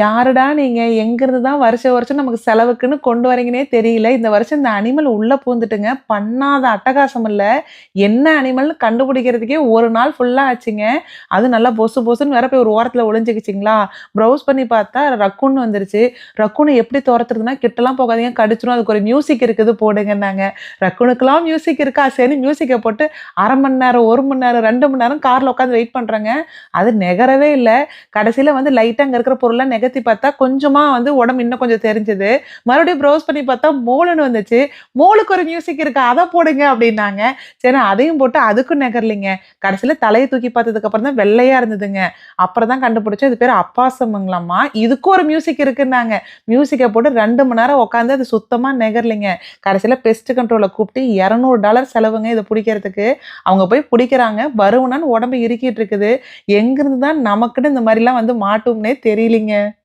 யாருடா நீங்கள் எங்கேருந்து தான் வருஷம் வருஷம் நமக்கு செலவுக்குன்னு கொண்டு வரீங்கன்னே தெரியல. இந்த வருஷம் இந்த அனிமல் உள்ளே பூந்துட்டுங்க. பண்ணாத அட்டகாசம் இல்லை என்ன அனிமல்னு கண்டுபிடிக்கிறதுக்கே ஒரு நாள் ஃபுல்லாக ஆச்சுங்க. அது நல்லா பொசு பொசுன்னு வேற போய் ஒரு ஓரத்தில் ஒளிஞ்சிக்கிச்சிங்களா ப்ரௌஸ் பண்ணி பார்த்தா ரக்குன்னு வந்துருச்சு. ரக்குன்னு எப்படி தொரத்துறதுன்னா, கிட்டலாம் போகாதீங்க கடிச்சிடும் அதுக்கு ஒரு மியூசிக் இருக்குது போடுங்கன்னாங்க. ரக்குனுக்கெல்லாம் மியூசிக் இருக்கா? சரி மியூசிக்கை போட்டு அரை மணி நேரம், ஒரு மணி நேரம், ரெண்டு மணி நேரம் காரில் உட்காந்து வெயிட் பண்ணுறாங்க அது நெகரவே இல்லை கடைசியில் வந்து லைட்டாக அங்கே இருக்கிற பொருள்லாம் நிகழ்த்தி பார்த்தா, கொஞ்சமாக வந்து உடம்பு இன்னும் கொஞ்சம் தெரிஞ்சது. மறுபடியும் ப்ரௌஸ் பண்ணி பார்த்தா மோலுன்னு வந்துச்சு. மோலுக்கு ஒரு மியூசிக் இருக்கு. அதை போடுங்க அப்படின்னாங்க சரி அதையும் போட்டு அதுக்கும் நகர்லிங்க கடைசியில் தலையை தூக்கி பார்த்ததுக்கு அப்புறம் தான் வெள்ளையாக இருந்ததுங்க. அப்புறம் தான் கண்டுபிடிச்சோம் இது பேர் அப்பாசம்ங்களாம்மா. இதுக்கும் ஒரு மியூசிக் இருக்குன்னாங்க. மியூசிக்கை போட்டு ரெண்டு மணி நேரம் உட்காந்து அது சுத்தமாக நெகரலைங்க. கடைசியில் பெஸ்ட் கண்ட்ரோலை கூப்பிட்டு $200 செலவுங்க இதை பிடிக்கிறதுக்கு அவங்க போய் பிடிக்கிறாங்க வருவனான்னு உடம்பு இறுக்கிட்டு இருக்குது. எங்கிருந்து தான் நமக்குன்னு இந்த மாதிரிலாம் வந்து மாட்டோம்னே தெரியலிங்க